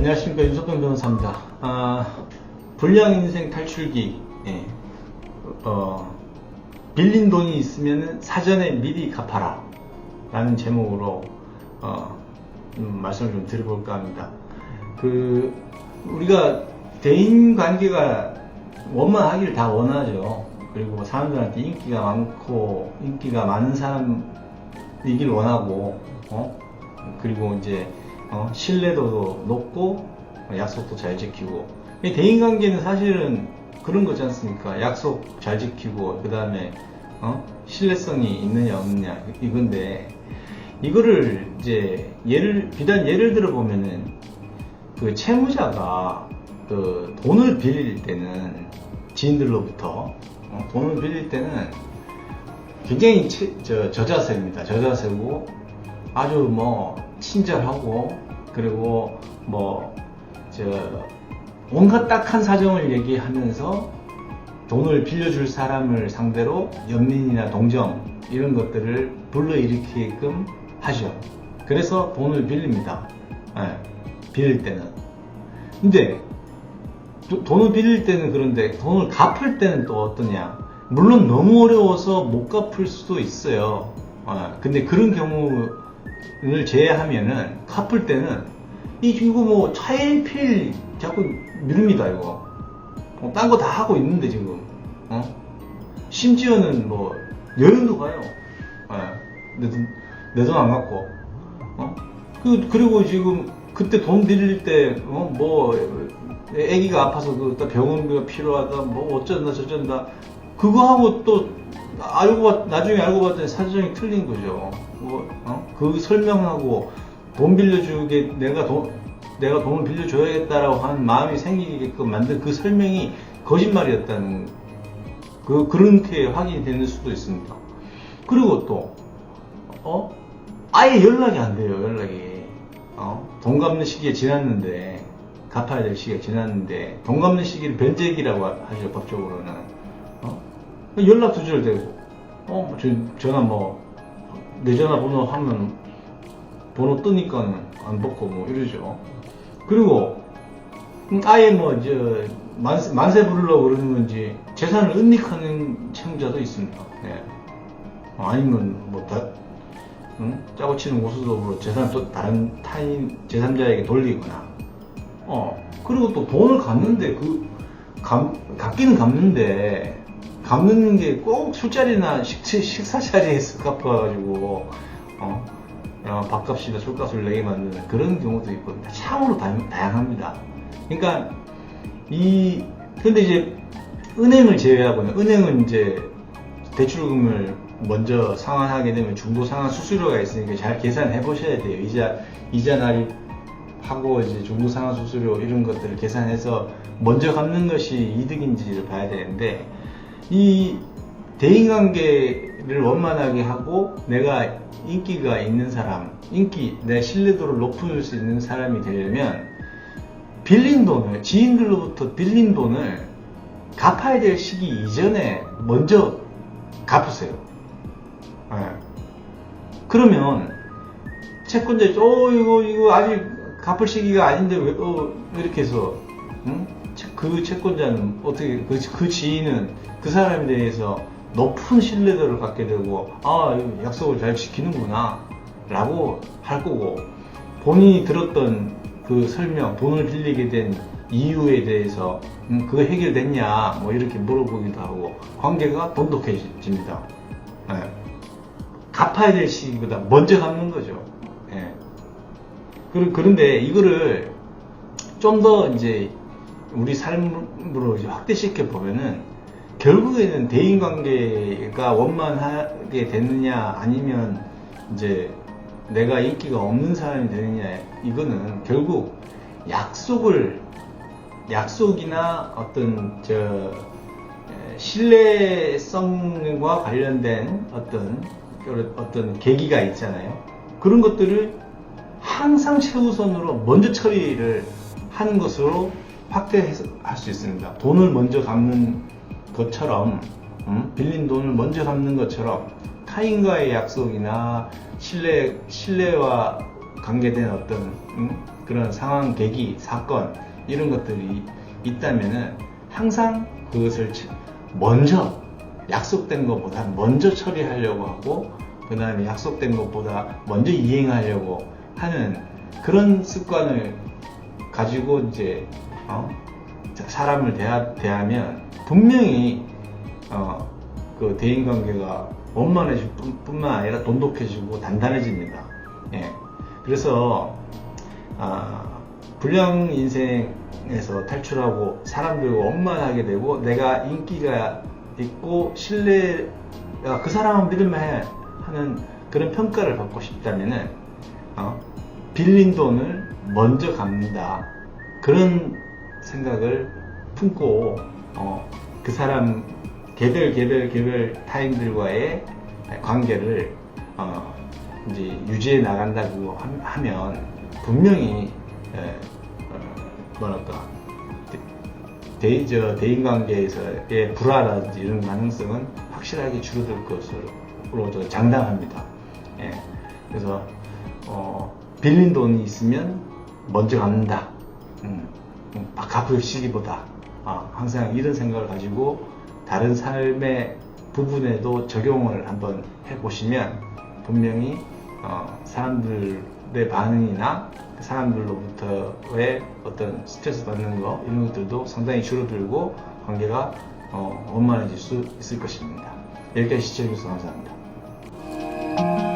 안녕하십니까 윤석근 변호사입니다. 아, 불량 인생 탈출기. 예. 어, 빌린 돈이 있으면 사전에 미리 갚아라. 라는 제목으로 어, 음, 말씀을 좀 드려볼까 합니다. 그 우리가 대인 관계가 원만하기를 다 원하죠. 그리고 사람들한테 인기가 많고 인기가 많은 사람이길 원하고 어? 그리고 이제 어, 신뢰도도 높고 어, 약속도 잘 지키고 이 대인관계는 사실은 그런 거지 않습니까? 약속 잘 지키고 그 다음에 어? 신뢰성이 있느냐 없느냐 이건데 이거를 이제 예를 비단 예를 들어 보면은 그 채무자가 그 돈을 빌릴 때는 지인들로부터 어, 돈을 빌릴 때는 굉장히 채- 저, 저자세입니다. 저자세고 아주 뭐 친절하고 그리고 뭐 저 온갖 딱한 사정을 얘기하면서 돈을 빌려줄 사람을 상대로 연민이나 동정 이런 것들을 불러일으키게끔 하죠. 그래서 돈을 빌립니다. 예, 빌릴 때는. 근데 도- 돈을 빌릴 때는 그런데 돈을 갚을 때는 또 어떠냐? 물론 너무 어려워서 못 갚을 수도 있어요. 어, 근데 그런 경우 를 제외하면은 갚을 때는 이 이거 뭐 차일필 자꾸 미룹니다 이거. 어, 딴거 다 하고 있는데 지금. 어? 심지어는 뭐 여행도 가요. 내돈 안 갖고. 어? 그 그리고 지금 그때 돈 빌릴 때뭐 애기가 아파서 그 병원비가 필요하다 뭐 어쩐다 저쩐다 그거 하고 또 알고 봤 나중에 알고 봤더니 사정이 틀린 거죠. 뭐, 어? 그 설명하고 돈 빌려주게 내가 돈 내가 돈을 빌려줘야겠다라고 하는 마음이 생기게끔 만든 그 설명이 거짓말이었다는 그 그렇게 확인이 되는 수도 있습니다. 그리고 또 어? 아예 연락이 안 돼요, 연락이. 어? 돈 갚는 시기에 지났는데, 갚아야 될 시기가 지났는데, 돈 갚는 시기를 변제기라고 하죠, 법적으로는. 어? 연락 두절되고, 어, 뭐 저, 전화 뭐, 내 전화 번호 하면, 번호 뜨니까는 안 받고 뭐 이러죠. 그리고, 음, 아예 뭐, 저, 만세, 만세 부르려고 그러는 건지, 재산을 은닉하는 채무자도 있습니다. 예. 어, 아니면 뭐 다, 응? 짜고 치는 고수도로 재산을 또 다른 타인 제3자에게 돌리거나 어 그리고 또 돈을 갚는데 그 갚, 갚기는 갚는데 갚는 게 꼭 술자리나 식, 식사 자리에서 갚아가지고 어 야, 밥값이나 술값을 내게 만드는 그런 경우도 있고 참으로 다, 다양합니다 그러니까 이 근데 이제 은행을 제외하고는 은행은 이제 대출금을 먼저 상환하게 되면 중도 상환 수수료가 있으니까 잘 계산해 보셔야 돼요. 이자 이자 날입 하고 이제 중도 상환 수수료 이런 것들을 계산해서 먼저 갚는 것이 이득인지를 봐야 되는데 이 대인관계를 원만하게 하고 내가 인기가 있는 사람, 인기 내 신뢰도를 높일 수 있는 사람이 되려면 빌린 돈을 지인들로부터 빌린 돈을 갚아야 될 시기 이전에 먼저 갚으세요. 예. 그러면 채권자 어 이거 이거 아직 갚을 시기가 아닌데 왜또 이렇게 해서 응? 채- 그 채권자는 어떻게 그, 그 지인은 그 사람에 대해서 높은 신뢰도를 갖게 되고 아 약속을 잘 지키는구나 라고 할 거고 본인이 들었던 그 설명 돈을 빌리게 된 이유에 대해서 음, 그거 해결됐냐 뭐 이렇게 물어보기도 하고 관계가 돈독해집니다. 예. 갚아야 될 시기보다 먼저 갚는 거죠. 예. 그런데 이거를 좀 더 이제 우리 삶으로 확대시켜 보면은 결국에는 대인 관계가 원만하게 됐느냐 아니면 이제 내가 인기가 없는 사람이 되느냐 이거는 결국 약속을 약속이나 어떤 저 에, 신뢰성과 관련된 어떤 어떤 계기가 있잖아요. 그런 것들을 항상 최우선으로 먼저 처리를 하는 것으로 확대할 수 있습니다. 돈을 먼저 갚는 것처럼 음? 빌린 돈을 먼저 갚는 것처럼 타인과의 약속이나 신뢰 신뢰와 관계된 어떤 음? 그런 상황, 계기, 사건 이런 것들이 있다면은 항상 그것을 치- 먼저 약속된 것보다 먼저 처리하려고 하고 그 다음에 약속된 것보다 먼저 이행하려고 하는 그런 습관을 가지고 이제 어? 사람을 대하, 대하면 분명히 어, 그 대인 관계가 원만해질 뿐- 뿐만 아니라 돈독해지고 단단해집니다. 예. 그래서 아, 불량 인생에서 탈출하고 사람들과 원만하게 되고 내가 인기가 있고 신뢰가 그 사람은 믿을만해 하는 그런 평가를 받고 싶다면은 어, 빌린 돈을 먼저 갚는다 그런 생각을 품고 어, 그 사람 개별 개별 개별 타인들과의 관계를 어, 이제 유지해 나간다고 함- 하면 분명히 에, 어, 뭐랄까 대, 저 대인 관계에서의 불화라든지 이런 가능성은 확실하게 줄어들 것으로 저 장담합니다. 예. 그래서 어, 빌린 돈이 있으면 먼저 갚는다. 음, 음, 시기보다 아, 항상 이런 생각을 가지고 다른 삶의 부분에도 적용을 한번 해보시면 분명히 어, 사람들의 반응이나 그 사람들로부터의 어떤 스트레스 받는 거 이런 것들도 상당히 줄어들고 관계가 어, 원만해질 수 있을 것입니다. 여기까지 시청해주셔서 감사합니다.